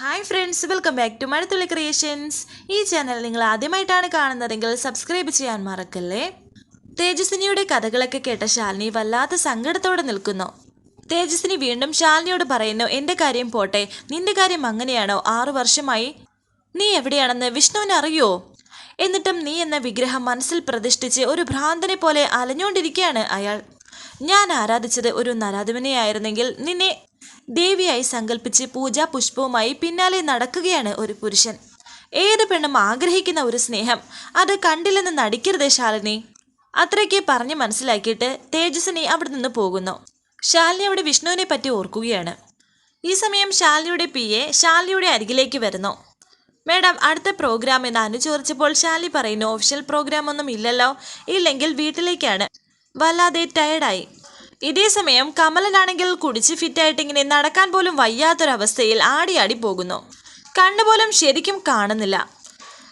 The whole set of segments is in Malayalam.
Hi friends welcome back to Mazhathulli creations ഈ ചാനൽ നിങ്ങൾ ആദ്യമായിട്ടാണ് കാണുന്നതെങ്കിൽ സബ്സ്ക്രൈബ് ചെയ്യാൻ മറക്കല്ലേ? തേജസ്വിനിയുടെ കഥകളൊക്കെ കേട്ട ശാലിനി വല്ലാത്ത സങ്കടത്തോടെ നിൽക്കുന്നു. തേജസ്വിനി വീണ്ടും ശാലിനിയോട് പറയുന്നു എന്റെ കാര്യം പോട്ടെ. നിന്റെ കാര്യം അങ്ങനെയാണോ? ആറു വർഷമായി നീ എവിടെയാണെന്ന് വിഷ്ണുവിന് അറിയോ? എന്നിട്ടും നീ എന്ന വിഗ്രഹം മനസ്സിൽ പ്രതിഷ്ഠിച്ച് ഒരു ഭ്രാന്തനെ പോലെ അലഞ്ഞുകൊണ്ടിരിക്കുകയാണ് അയാൾ. ഞാൻ ആരാധിച്ചത് ഒരു നരാധിപനെയായിരുന്നെങ്കിൽ നിന്നെ ദേവിയായി സങ്കല്പിച്ച് പൂജാ പുഷ്പവുമായി പിന്നാലെ നടക്കുകയാണ് ഒരു പുരുഷൻ. ഏത് പെണ്ണും ആഗ്രഹിക്കുന്ന ഒരു സ്നേഹം അത് കണ്ടില്ലെന്ന് നടിക്കരുത് ശാലിനി. അത്രയ്ക്ക് പറഞ്ഞ് മനസ്സിലാക്കിയിട്ട് തേജസ്വിനി അവിടെ നിന്ന് പോകുന്നു. ശാലിനി അവിടെ വിഷ്ണുവിനെ പറ്റി ഓർക്കുകയാണ്. ഈ സമയം ശാലിനിയുടെ പി എ ശാലിനിയുടെ അരികിലേക്ക് വരുന്നു. മേഡം അടുത്ത പ്രോഗ്രാം എന്ന് അനു ചോദിച്ചപ്പോൾ ശാലിനി പറയുന്നു ഒഫീഷ്യൽ പ്രോഗ്രാം ഒന്നും ഇല്ലല്ലോ ഇല്ലെങ്കിൽ വീട്ടിലേക്കാണ്. വല്ലാതെ ടയർഡായി ഇതേ സമയം കമലനാണെങ്കിൽ കുടിച്ച് ഫിറ്റായിട്ട് ഇങ്ങനെ നടക്കാൻ പോലും വയ്യാത്തൊരവസ്ഥയിൽ ആടി ആടി പോകുന്നു. കണ്ണുപോലും ശരിക്കും കാണുന്നില്ല.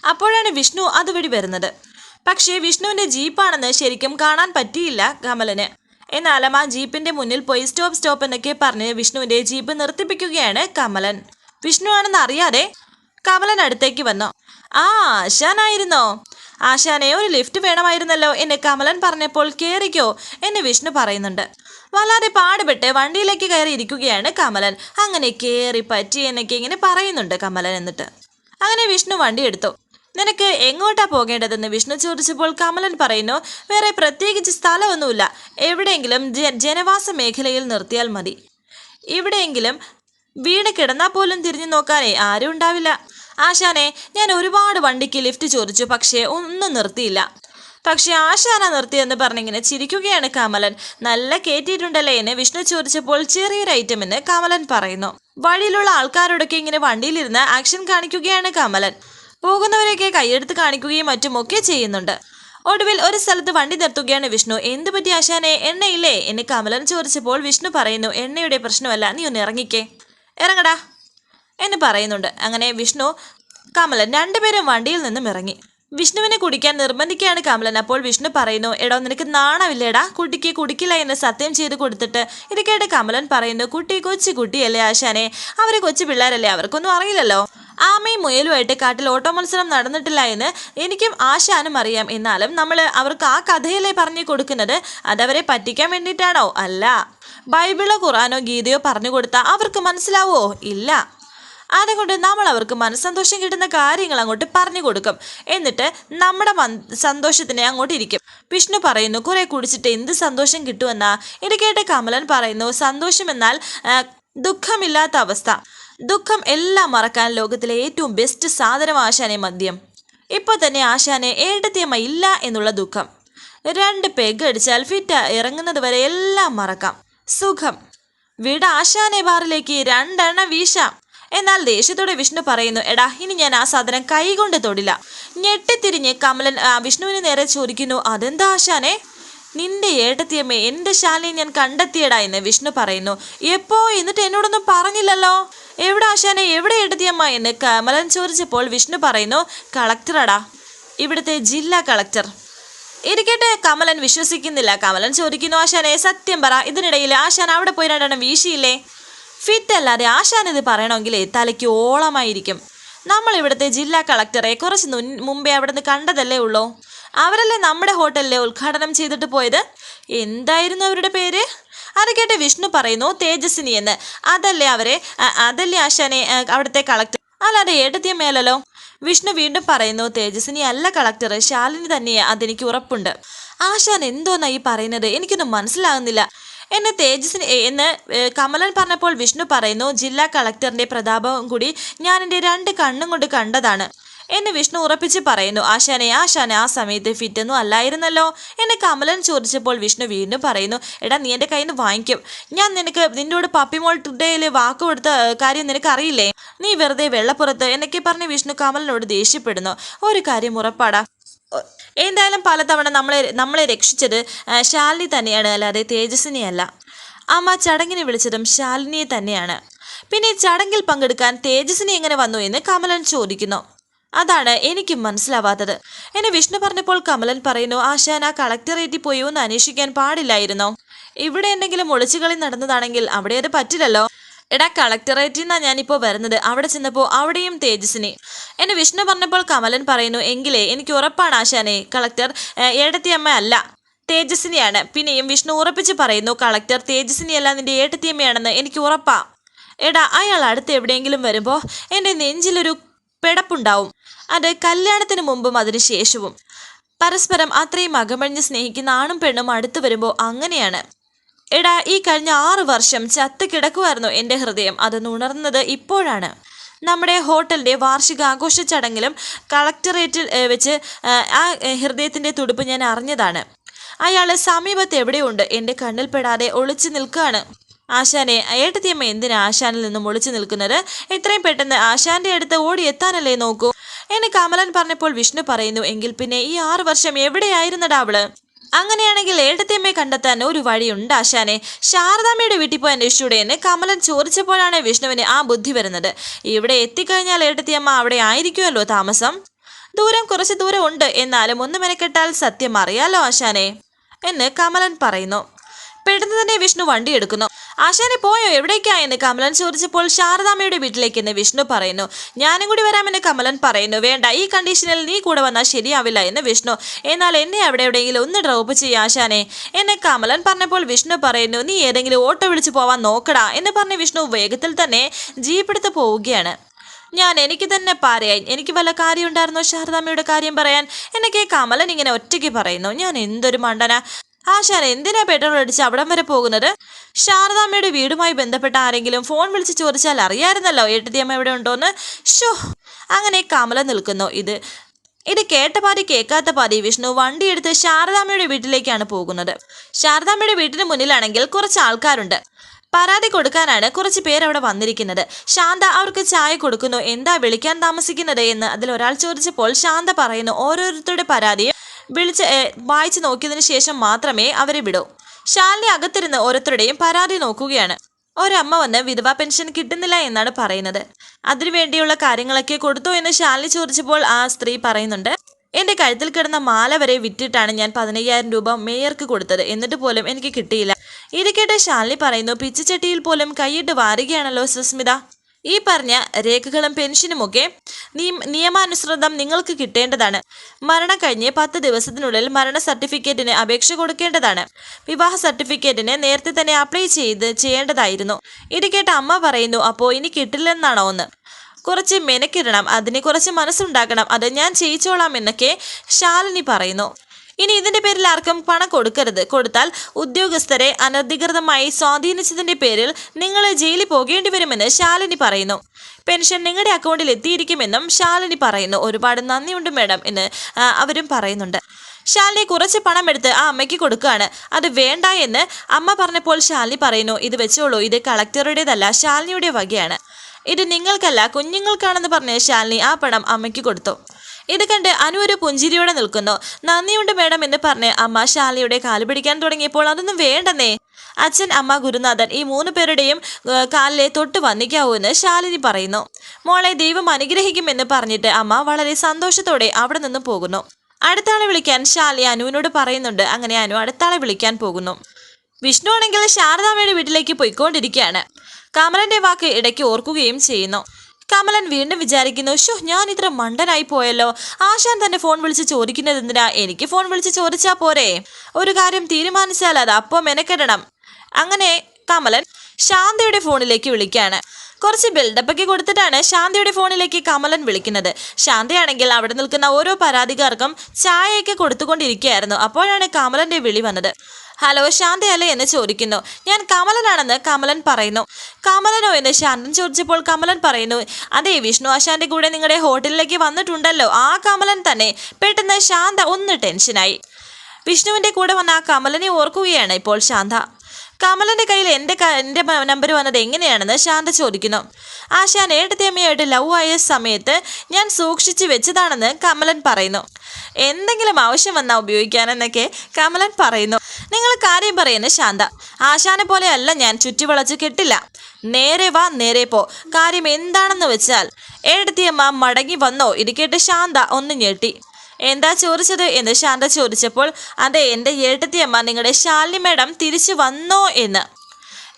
അപ്പോഴാണ് വിഷ്ണു അതുവഴി വരുന്നത്. പക്ഷേ വിഷ്ണുവിന്റെ ജീപ്പാണെന്ന് ശരിക്കും കാണാൻ പറ്റിയില്ല കമലന്. എന്നാലും ആ ജീപ്പിന്റെ മുന്നിൽ പോയി സ്റ്റോപ്പ് സ്റ്റോപ്പ് എന്നൊക്കെ പറഞ്ഞ് വിഷ്ണുവിന്റെ ജീപ്പ് നിർത്തിപ്പിക്കുകയാണ് കമലൻ. വിഷ്ണു ആണെന്ന് അറിയാതെ കമലൻ അടുത്തേക്ക് വന്നു. ആ ആശാനായിരുന്നോ? ആശാനെ ഒരു ലിഫ്റ്റ് വേണമായിരുന്നല്ലോ എന്നെ കമലൻ പറഞ്ഞപ്പോൾ കയറിക്കോ എന്ന് വിഷ്ണു പറയുന്നുണ്ട്. വല്ലാതെ പാടുപെട്ട് വണ്ടിയിലേക്ക് കയറി ഇരിക്കുകയാണ് കമലൻ. അങ്ങനെ കയറി പറ്റി എന്നൊക്കെ ഇങ്ങനെ പറയുന്നുണ്ട് കമലൻ എന്നിട്ട്. അങ്ങനെ വിഷ്ണു വണ്ടി എടുത്തു. നിനക്ക് എങ്ങോട്ടാ പോകേണ്ടതെന്ന് വിഷ്ണു ചോദിച്ചപ്പോൾ കമലൻ പറയുന്നു വേറെ പ്രത്യേകിച്ച് സ്ഥലമൊന്നുമില്ല. എവിടെയെങ്കിലും ജനവാസ മേഖലയിൽ നിർത്തിയാൽ മതി. ഇവിടെയെങ്കിലും വീട് കിടന്നാൽ പോലും തിരിഞ്ഞു നോക്കാനേ ആരും ഉണ്ടാവില്ല. ആശാനെ ഞാൻ ഒരുപാട് വണ്ടിക്ക് ലിഫ്റ്റ് ചോദിച്ചു പക്ഷേ ഒന്നും നിർത്തിയില്ല. പക്ഷെ ആശാന നിർത്തിയെന്ന് പറഞ്ഞിങ്ങനെ ചിരിക്കുകയാണ് കമലൻ. നല്ല കേറ്റിയിട്ടുണ്ടല്ലേ എന്ന് വിഷ്ണു ചോദിച്ചപ്പോൾ ചെറിയൊരു ഐറ്റം എന്ന് കമലൻ പറയുന്നു. വഴിയിലുള്ള ആൾക്കാരോടൊക്കെ ഇങ്ങനെ വണ്ടിയിലിരുന്ന് ആക്ഷൻ കാണിക്കുകയാണ് കമലൻ. പോകുന്നവരെയൊക്കെ കൈയെടുത്ത് കാണിക്കുകയും മറ്റുമൊക്കെ ചെയ്യുന്നുണ്ട്. ഒടുവിൽ ഒരു സ്ഥലത്ത് വണ്ടി നിർത്തുകയാണ് വിഷ്ണു. എന്ത് പറ്റി ആശാനെ? എണ്ണയില്ലേ? എന്ന് കമലൻ ചോദിച്ചപ്പോൾ വിഷ്ണു പറയുന്നു എണ്ണയുടെ പ്രശ്നമല്ല നീ ഒന്ന് ഇറങ്ങിക്കേ. ഇറങ്ങടാ. എന്ന് പറയുന്നുണ്ട്. അങ്ങനെ വിഷ്ണു കമലൻ രണ്ടുപേരും വണ്ടിയിൽ നിന്നും ഇറങ്ങി. വിഷ്ണുവിനെ കുടിക്കാൻ നിർബന്ധിക്കുകയാണ് കമലൻ. അപ്പോൾ വിഷ്ണു പറയുന്നു എടോ നിനക്ക് നാണമില്ലേടാ? കുട്ടിക്ക് കുടിക്കില്ല എന്ന് സത്യം ചെയ്ത് കൊടുത്തിട്ട് ഇത് കേട്ട് കമലൻ പറയുന്നു കുട്ടി കൊച്ചു കുട്ടിയല്ലേ ആശാനെ? അവർ കൊച്ചു പിള്ളേരല്ലേ? അവർക്കൊന്നും അറിയില്ലല്ലോ. ആമയും മുയലുമായിട്ട് കാട്ടിൽ ഓട്ടോ മത്സരം നടന്നിട്ടില്ല എന്ന് എനിക്കും ആശാനും അറിയാം. എന്നാലും നമ്മൾ അവർക്ക് ആ കഥയല്ലേ പറഞ്ഞു കൊടുക്കുന്നത്? അതവരെ പറ്റിക്കാൻ വേണ്ടിയിട്ടാണോ? അല്ല. ബൈബിളോ ഖുറാനോ ഗീതയോ പറഞ്ഞു കൊടുത്താൽ അവർക്ക് മനസ്സിലാവോ? ഇല്ല. അതുകൊണ്ട് നമ്മൾ അവർക്ക് മനസ്സന്തോഷം കിട്ടുന്ന കാര്യങ്ങൾ അങ്ങോട്ട് പറഞ്ഞു കൊടുക്കും. എന്നിട്ട് നമ്മുടെ സന്തോഷത്തിനെ അങ്ങോട്ട് ഇരിക്കും. വിഷ്ണു പറയുന്നു കുറെ കുടിച്ചിട്ട് എന്ത് സന്തോഷം കിട്ടുമെന്നാ? ഇത് കേട്ട് കമലൻ പറയുന്നു സന്തോഷം എന്നാൽ ദുഃഖമില്ലാത്ത അവസ്ഥ. ദുഃഖം എല്ലാം മറക്കാൻ ലോകത്തിലെ ഏറ്റവും ബെസ്റ്റ് സാധനം ആശാനെ മദ്യം. ഇപ്പോൾ തന്നെ ആശാനെ ഏട്ടത്തിയമ്മ ഇല്ല എന്നുള്ള ദുഃഖം. രണ്ട് പെഗ് അടിച്ചാൽ ഫിറ്റ് ഇറങ്ങുന്നത് വരെ എല്ലാം മറക്കാം. സുഖം. വീട് ആശാനെ ബാറിലേക്ക് രണ്ടെണ്ണം വീശാം. എന്നാൽ ദേഷ്യത്തോടെ വിഷ്ണു പറയുന്നു എടാ ഇനി ഞാൻ ആ സാധനം കൈകൊണ്ട് തൊടില്ല. ഞെട്ടിത്തിരിഞ്ഞ് കമലൻ വിഷ്ണുവിന് നേരെ ചോദിക്കുന്നു അതെന്താ ആശാനെ? നിന്റെ ഏട്ടത്തിയമ്മ എന്റെ ശാലയെ ഞാൻ കണ്ടെത്തിയടാ? എന്ന് വിഷ്ണു പറയുന്നു എപ്പോ? എന്നിട്ട് എന്നോടൊന്നും പറഞ്ഞില്ലല്ലോ. എവിടെ ആശാനെ? എവിടെ ഏട്ടത്തിയമ്മ? എന്ന് കമലൻ ചോദിച്ചപ്പോൾ വിഷ്ണു പറയുന്നു കളക്ടറടാ ഇവിടുത്തെ ജില്ലാ കളക്ടർ. ഇരിക്കട്ടെ കമലൻ വിശ്വസിക്കുന്നില്ല. കമലൻ ചോദിക്കുന്നു ആശാനെ സത്യം പറ ഇതിനിടയിൽ ആശാൻ അവിടെ പോയി വീശിയില്ലേ? ഫിറ്റ് അല്ലാതെ ആശാൻ പറയണമെങ്കിൽ തലയ്ക്ക് ഓളമായിരിക്കും. നമ്മൾ ഇവിടുത്തെ ജില്ലാ കളക്ടറെ കുറച്ച് മുമ്പേ അവിടെ നിന്ന് കണ്ടതല്ലേ ഉള്ളൂ. അവരല്ലേ നമ്മുടെ ഹോട്ടലിലെ ഉദ്ഘാടനം ചെയ്തിട്ട് പോയത്? എന്തായിരുന്നു അവരുടെ പേര്? അത് കേട്ട് വിഷ്ണു പറയുന്നു തേജസ്വിനി എന്ന്. അതല്ലേ അവരെ അതല്ലേ ആശാനെ അവിടുത്തെ കളക്ടർ? അല്ലാതെ മേലല്ലോ. വിഷ്ണു വീണ്ടും പറയുന്നു തേജസ്വിനി അല്ല കളക്ടർ ശാലിനി തന്നെയാ അതെനിക്ക് ഉറപ്പുണ്ട്. ആശാൻ എന്തോന്നായി പറയുന്നത്? എനിക്കൊന്നും മനസ്സിലാകുന്നില്ല. എന്നെ തേജസ് എന്ന് കമലൻ പറഞ്ഞപ്പോൾ വിഷ്ണു പറയുന്നു ജില്ലാ കളക്ടറിന്റെ പ്രതാപവും കൂടി ഞാൻ എന്റെ രണ്ട് കണ്ണും കൊണ്ട് കണ്ടതാണ് എന്ന് വിഷ്ണു ഉറപ്പിച്ച് പറയുന്നു. ആശാനെ ആശാനെ ആ സമയത്ത് ഫിറ്റൊന്നും അല്ലായിരുന്നല്ലോ എന്നെ കമലൻ ചോദിച്ചപ്പോൾ വിഷ്ണു വീണ്ടും പറയുന്നു എടാ നീ എന്റെ കയ്യിൽ നിന്ന് വാങ്ങിക്കും. ഞാൻ നിനക്ക് നിന്നോട് ടുഡേയിൽ വാക്ക് കൊടുത്ത കാര്യം നിനക്ക് അറിയില്ലേ നീ വെറുതെ വെള്ളപ്പുറത്ത് എന്നൊക്കെ പറഞ്ഞ് വിഷ്ണു കമലിനോട് ദേഷ്യപ്പെടുന്നു. ഒരു കാര്യം ഉറപ്പാടാ. എന്തായാലും പലതവണ നമ്മളെ നമ്മളെ രക്ഷിച്ചത് ശാലിനി തന്നെയാണ് അല്ലാതെ തേജസ്വിനിയല്ല അമ്മ ചടങ്ങിനെ വിളിച്ചതും ശാലിനിയെ തന്നെയാണ്. പിന്നെ ചടങ്ങിൽ പങ്കെടുക്കാൻ തേജസ്വിനി എങ്ങനെ വന്നു എന്ന് കമലൻ ചോദിക്കുന്നു. അതാണ് എനിക്ക് മനസ്സിലാവാത്തത്. എന്നെ വിഷ്ണു പറഞ്ഞപ്പോൾ കമലൻ പറയുന്നു ആശാൻ ആ കളക്ടറേറ്റിൽ പോയി ഒന്ന് അന്വേഷിക്കാൻ പാടില്ലായിരുന്നോ? ഇവിടെ എന്തെങ്കിലും ഒളിച്ചുകളി നടന്നതാണെങ്കിൽ അവിടെ അത് പറ്റില്ലല്ലോ. എടാ കളക്ടറേറ്റിൽ നിന്നാണ് ഞാനിപ്പോൾ വരുന്നത്. അവിടെ ചെന്നപ്പോൾ അവിടെയും തേജസ്സിനെ. എന്നെ വിഷ്ണു പറഞ്ഞപ്പോൾ കമലൻ പറയുന്നു എങ്കിലേ എനിക്ക് ഉറപ്പാണ് ആശാനെ. കളക്ടർ ഏടത്തിയമ്മ അല്ല തേജസ്വിനിയാണ് പിന്നെയും വിഷ്ണു ഉറപ്പിച്ച് പറയുന്നു കളക്ടർ തേജസ്വിനിയല്ല നിന്റെ ഏട്ടത്തിയമ്മയാണെന്ന് എനിക്ക് ഉറപ്പാ. എടാ അയാൾ അടുത്ത് എവിടെയെങ്കിലും വരുമ്പോൾ എന്റെ നെഞ്ചിലൊരു പിടപ്പുണ്ടാവും. അത് കല്യാണത്തിന് മുമ്പും അതിന് ശേഷവും. പരസ്പരം അത്രയും അകമഴിഞ്ഞ് സ്നേഹിക്കുന്ന ആണും പെണ്ണും അടുത്ത് വരുമ്പോൾ അങ്ങനെയാണ്. എടാ ഈ കഴിഞ്ഞ ആറു വർഷം ചത്ത് കിടക്കുമായിരുന്നു എന്റെ ഹൃദയം. അത് നുണർന്നത് ഇപ്പോഴാണ്. നമ്മുടെ ഹോട്ടലിന്റെ വാർഷിക ആഘോഷ ചടങ്ങിലും കളക്ടറേറ്റിൽ വെച്ച് ആ, ഹൃദയത്തിന്റെ തുടിപ്പ് ഞാൻ അറിഞ്ഞതാണ്. അയാൾ സമീപത്ത് എവിടെയുണ്ട്? എന്റെ കണ്ണിൽപ്പെടാതെ ഒളിച്ചു നിൽക്കുകയാണ്. ആശാനെ ഏട്ടത്തിയമ്മ എന്തിനാ ആശാനിൽ നിന്നും ഒളിച്ചു നിൽക്കുന്നത്? എത്രയും പെട്ടെന്ന് ആശാന്റെ അടുത്ത് ഓടി എത്താനല്ലേ നോക്കൂ. എന്ന് കമലൻ പറഞ്ഞപ്പോൾ വിഷ്ണു പറയുന്നു എങ്കിൽ പിന്നെ ഈ ആറു വർഷം എവിടെയായിരുന്നടാ അവൾ? അങ്ങനെയാണെങ്കിൽ ഏട്ടത്തിയമ്മയെ കണ്ടെത്താൻ ഒരു വഴിയുണ്ട് ആശാനെ. ശാരദാമ്മയുടെ വീട്ടിൽ പോയി അന്വേഷിച്ചൂടെ എന്ന് കമലൻ ചോദിച്ചപ്പോഴാണ് വിഷ്ണുവിന് ആ ബുദ്ധി വരുന്നത്. ഇവിടെ എത്തിക്കഴിഞ്ഞാൽ ഏട്ടത്തിയമ്മ അവിടെ ആയിരിക്കുമല്ലോ താമസം? ദൂരം കുറച്ച് ദൂരം ഉണ്ട് എന്നാലും ഒന്ന് മെനക്കെട്ടാൽ സത്യം അറിയാലോ ആശാനെ എന്ന് കമലൻ പറയുന്നു. പെട്ടെന്ന് തന്നെ വിഷ്ണു വണ്ടി എടുക്കുന്നു. ആശാനെ പോയോ? എവിടേക്കാ എന്ന് കമലൻ ചോദിച്ചപ്പോൾ ശാരദാമ്മയുടെ വീട്ടിലേക്ക് എന്ന് വിഷ്ണു പറയുന്നു. ഞാനും കൂടി വരാമെന്ന് കമലൻ പറയുന്നു. വേണ്ട ഈ കണ്ടീഷനിൽ നീ കൂടെ വന്നാൽ ശരിയാവില്ല എന്ന് വിഷ്ണു. എന്നാൽ എന്നെ അവിടെ എവിടെയെങ്കിലും ഒന്ന് ഡ്രോപ്പ് ചെയ്യുക ആശാനെ. എന്നെ കമലൻ പറഞ്ഞപ്പോൾ വിഷ്ണു പറയുന്നു നീ ഏതെങ്കിലും ഓട്ടോ വിളിച്ചു പോവാൻ നോക്കടാ എന്ന് പറഞ്ഞ് വിഷ്ണു വേഗത്തിൽ തന്നെ ജീപ്പെടുത്ത് പോവുകയാണ്. ഞാൻ എനിക്ക് തന്നെ പാരയായി. എനിക്ക് വല്ല കാര്യം ഉണ്ടായിരുന്നോ ശാരദാമ്മയുടെ കാര്യം പറയാൻ. എന്നൊക്കെ കമലൻ ഇങ്ങനെ ഒറ്റയ്ക്ക് പറയുന്നു. ഞാൻ എന്തൊരു മണ്ടന. ആശാൻ എന്തിനാ പെട്രോൾ അടിച്ച് അവിടം വരെ പോകുന്നത്? ശാരദാമ്മയുടെ വീടുമായി ബന്ധപ്പെട്ട ആരെങ്കിലും ഫോൺ വിളിച്ച് ചോദിച്ചാൽ അറിയായിരുന്നല്ലോ ഏട്ടത്തിയമ്മ എവിടെ ഉണ്ടോന്ന്. ഷോ അങ്ങനെ കമല നിൽക്കുന്നു. ഇത് ഇത് കേട്ട പാതി കേൾക്കാത്ത പാതി വിഷ്ണു വണ്ടിയെടുത്ത് ശാരദാമ്മയുടെ വീട്ടിലേക്കാണ് പോകുന്നത്. ശാരദാമ്മയുടെ വീട്ടിന് മുന്നിലാണെങ്കിൽ കുറച്ച് ആൾക്കാരുണ്ട്. പരാതി കൊടുക്കാനാണ് കുറച്ച് പേർ അവിടെ വന്നിരിക്കുന്നത്. ശാന്ത അവർക്ക് ചായ കൊടുക്കുന്നു. എന്താ വിളിക്കാൻ താമസിക്കുന്നത് എന്ന് അതിൽ ഒരാൾ ചോദിച്ചപ്പോൾ ശാന്ത പറയുന്നു ഓരോരുത്തരുടെ പരാതിയും വിളിച്ച് വായിച്ചു നോക്കിയതിനു ശേഷം മാത്രമേ അവരെ വിടൂ. ശാലിനി അകത്തിരുന്ന് ഓരോരുത്തരുടെയും പരാതി നോക്കുകയാണ്. ഒരമ്മ വന്ന് വിധവാ പെൻഷൻ കിട്ടുന്നില്ല എന്നാണ് പറയുന്നത്. അതിനുവേണ്ടിയുള്ള കാര്യങ്ങളൊക്കെ കൊടുത്തു എന്ന് ശാലിനി ചോദിച്ചപ്പോൾ ആ സ്ത്രീ പറയുന്നുണ്ട് എന്റെ കഴുത്തിൽ കിടന്ന മാല വരെ വിറ്റിട്ടാണ് ഞാൻ പതിനയ്യായിരം രൂപ മേയർക്ക് കൊടുത്തത്. എന്നിട്ട് പോലും എനിക്ക് കിട്ടിയില്ല. ഇത് കേട്ട് ശാലിനി പറയുന്നു പിച്ചച്ചട്ടിയിൽ പോലും കൈയിട്ട് വാരുകയാണല്ലോ സുസ്മിത. ഈ പറഞ്ഞ രേഖകളും പെൻഷനുമൊക്കെ നിയ- നിയമാനുസൃതം നിങ്ങൾക്ക് കിട്ടേണ്ടതാണ്. മരണം കഴിഞ്ഞ് പത്ത് ദിവസത്തിനുള്ളിൽ മരണ സർട്ടിഫിക്കറ്റിന് അപേക്ഷ കൊടുക്കേണ്ടതാണ്. വിവാഹ സർട്ടിഫിക്കറ്റിന് നേരത്തെ തന്നെ അപ്ലൈ ചെയ്ത് ചെയ്യേണ്ടതായിരുന്നു. ഇത് കേട്ട അമ്മ പറയുന്നു അപ്പോൾ ഇനി കിട്ടില്ലെന്നാണോ ഒന്ന് കുറച്ച് മെനക്കിടണം അതിന് കുറച്ച് മനസ്സുണ്ടാക്കണം അത് ഞാൻ ചെയ്യിച്ചോളാം എന്നൊക്കെ ശാലിനി പറയുന്നു. ഇനി ഇതിന്റെ പേരിൽ ആർക്കും പണം കൊടുക്കരുത്. കൊടുത്താൽ ഉദ്യോഗസ്ഥരെ അനധികൃതമായി സ്വാധീനിച്ചതിന്റെ പേരിൽ നിങ്ങൾ ജയിലിൽ പോകേണ്ടി വരുമെന്ന് ശാലിനി പറയുന്നു. പെൻഷൻ നിങ്ങളുടെ അക്കൗണ്ടിൽ എത്തിയിരിക്കുമെന്നും ശാലിനി പറയുന്നു. ഒരുപാട് നന്ദിയുണ്ട് മാഡം എന്ന് അവരും പറയുന്നുണ്ട്. ശാലിനി കുറച്ച് പണം എടുത്ത് ആ അമ്മയ്ക്ക് കൊടുക്കുകയാണ്. അത് വേണ്ട എന്ന് അമ്മ പറഞ്ഞപ്പോൾ ശാലിനി പറയുന്നു ഇത് വെച്ചോളൂ. ഇത് കളക്ടറുടേതല്ല ശാലിനിയുടെ വകയാണ്. ഇത് നിങ്ങൾക്കല്ല കുഞ്ഞുങ്ങൾക്കാണെന്ന് പറഞ്ഞ് ശാലിനി ആ പണം അമ്മയ്ക്ക് കൊടുത്തു. ഇത് കണ്ട് അനു ഒരു പുഞ്ചിരിയോടെ നിൽക്കുന്നു. നന്ദിയുണ്ട് മേഡം എന്ന് പറഞ്ഞ് അമ്മ ശാലയുടെ കാൽ പിടിക്കാൻ തുടങ്ങിയപ്പോൾ അതൊന്നും വേണ്ടെന്നേ. അച്ഛൻ അമ്മ ഗുരുനാഥൻ ഈ മൂന്ന് പേരുടെയും കാലിലെ തൊട്ട് വന്നിക്കാവൂ എന്ന് ശാലിനി പറയുന്നു. മോളെ ദൈവം അനുഗ്രഹിക്കുമെന്ന് പറഞ്ഞിട്ട് അമ്മ വളരെ സന്തോഷത്തോടെ അവിടെ നിന്നും പോകുന്നു. അടുത്താളെ വിളിക്കാൻ ശാലി അനുവിനോട് പറയുന്നുണ്ട്. അങ്ങനെ അനു അടുത്താളെ വിളിക്കാൻ പോകുന്നു. വിഷ്ണു ആണെങ്കിൽ ശാരദാമ്മയുടെ വീട്ടിലേക്ക് പോയിക്കൊണ്ടിരിക്കുകയാണ്. കമലന്റെ വാക്ക് ഇടയ്ക്ക് ഓർക്കുകയും ചെയ്യുന്നു. കമലൻ വീണ്ടും വിചാരിക്കുന്നു ഷോ ഞാൻ ഇത്ര മണ്ടനായി പോയല്ലോ. ആശാൻ തന്നെ ഫോൺ വിളിച്ച് ചോദിക്കുന്നത് എന്തിനാ? എനിക്ക് ഫോൺ വിളിച്ച് ചോദിച്ചാ പോരെ. ഒരു കാര്യം തീരുമാനിച്ചാൽ അത് അപ്പോൾ മെനക്കെടണം. അങ്ങനെ കമലൻ ശാന്തയുടെ ഫോണിലേക്ക് വിളിക്കാണ്. കുറച്ച് ബിൽഡപ്പ് ഒക്കെ കൊടുത്തിട്ടാണ് ശാന്തയുടെ ഫോണിലേക്ക് കമലൻ വിളിക്കുന്നത്. ശാന്തയാണെങ്കിൽ അവിടെ നിൽക്കുന്ന ഓരോ പരാതിക്കാർക്കും ചായയൊക്കെ കൊടുത്തുകൊണ്ടിരിക്കുകയായിരുന്നു. അപ്പോഴാണ് കമലന്റെ വിളി വന്നത്. ഹലോ ശാന്തയല്ലേ എന്ന് ചോദിക്കുന്നു. ഞാൻ കമലനാണെന്ന് കമലൻ പറയുന്നു. കമലനോ എന്ന് ശാന്തൻ ചോദിച്ചപ്പോൾ കമലൻ പറയുന്നു അതെ വിഷ്ണു ആശാന്റെ കൂടെ നിങ്ങളുടെ ഹോട്ടലിലേക്ക് വന്നിട്ടുണ്ടല്ലോ. ആ കമലൻ തന്നെ. പെട്ടെന്ന് ശാന്ത ഒന്ന് ടെൻഷനായി വിഷ്ണുവിന്റെ കൂടെ വന്ന ആ കമലനെ ഓർക്കുകയാണ് ഇപ്പോൾ ശാന്ത. കമലന്റെ കയ്യിൽ എന്റെ എന്റെ നമ്പർ വന്നത് എങ്ങനെയാണെന്ന് ശാന്ത ചോദിക്കുന്നു. ആശാൻ ഏട്ടത്തിയമ്മയായിട്ട് ലവ് ആയ സമയത്ത് ഞാൻ സൂക്ഷിച്ചു വെച്ചതാണെന്ന് കമലൻ പറയുന്നു. എന്തെങ്കിലും ആവശ്യം വന്നാൽ ഉപയോഗിക്കാനെന്നൊക്കെ കമലൻ പറയുന്നു. നിങ്ങൾ കാര്യം പറയുന്നു ശാന്ത. ആശാനെ പോലെയല്ല ഞാൻ ചുറ്റിവളച്ച് കെട്ടില്ല. നേരെ വാ നേരെ പോ. കാര്യം എന്താണെന്ന് വെച്ചാൽ ഏടത്തിയമ്മ മടങ്ങി വന്നോ ഇത് കേട്ട് ശാന്ത ഒന്ന് ഞെട്ടി. എന്താ ചോദിച്ചത് എന്ന് ശാന്ത ചോദിച്ചപ്പോൾ അതെ എന്റെ ഏട്ടത്തിയമ്മ നിങ്ങളുടെ ശാലിനി മേഡം തിരിച്ചു വന്നോ എന്ന്?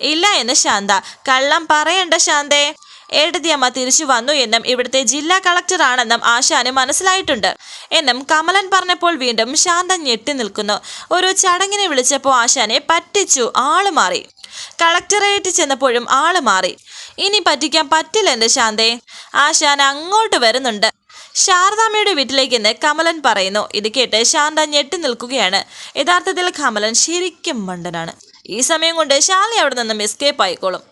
ഇല്ല എന്ന് ശാന്ത. കള്ളം പറയണ്ട ശാന്തേ. ഏട്ടത്തിയമ്മ തിരിച്ചു വന്നു എന്നും ഇവിടുത്തെ ജില്ലാ കളക്ടറാണെന്നും ആശാന് മനസ്സിലായിട്ടുണ്ട്. എന്നും കമലൻ പറഞ്ഞപ്പോൾ വീണ്ടും ശാന്ത ഞെട്ടി നിൽക്കുന്നു. ഒരു ചടങ്ങിനെ വിളിച്ചപ്പോൾ ആശാനെ പറ്റിച്ചു ആൾ മാറി. കളക്ടറേറ്റ് ചെന്നപ്പോഴും ആൾ മാറി. ഇനി പറ്റിക്കാൻ പറ്റില്ല എന്റെ ശാന്തേ. ആശാൻ അങ്ങോട്ട് വരുന്നുണ്ട്. ശാരദാമ്മയുടെ വീട്ടിലേക്ക് എന്ന് കമലൻ പറയുന്നു. ഇത് കേട്ട് ശാന്ത ഞെട്ടി നിൽക്കുകയാണ്. യഥാർത്ഥത്തിൽ കമലൻ ശരിക്കും മണ്ടനാണ്. ഈ സമയം കൊണ്ട് ശാലി അവിടെ നിന്നും എസ്കേപ്പ് ആയിക്കോളും.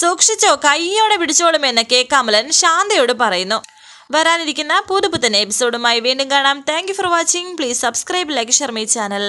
സൂക്ഷിച്ചോ കൈയോടെ പിടിച്ചോളും എന്നൊക്കെ കമലൻ ശാന്തയോട് പറയുന്നു. വരാനിരിക്കുന്ന പുതുപുത്തൻ എപ്പിസോഡുമായി വീണ്ടും കാണാം. Thank for watching please subscribe like Sharmi channel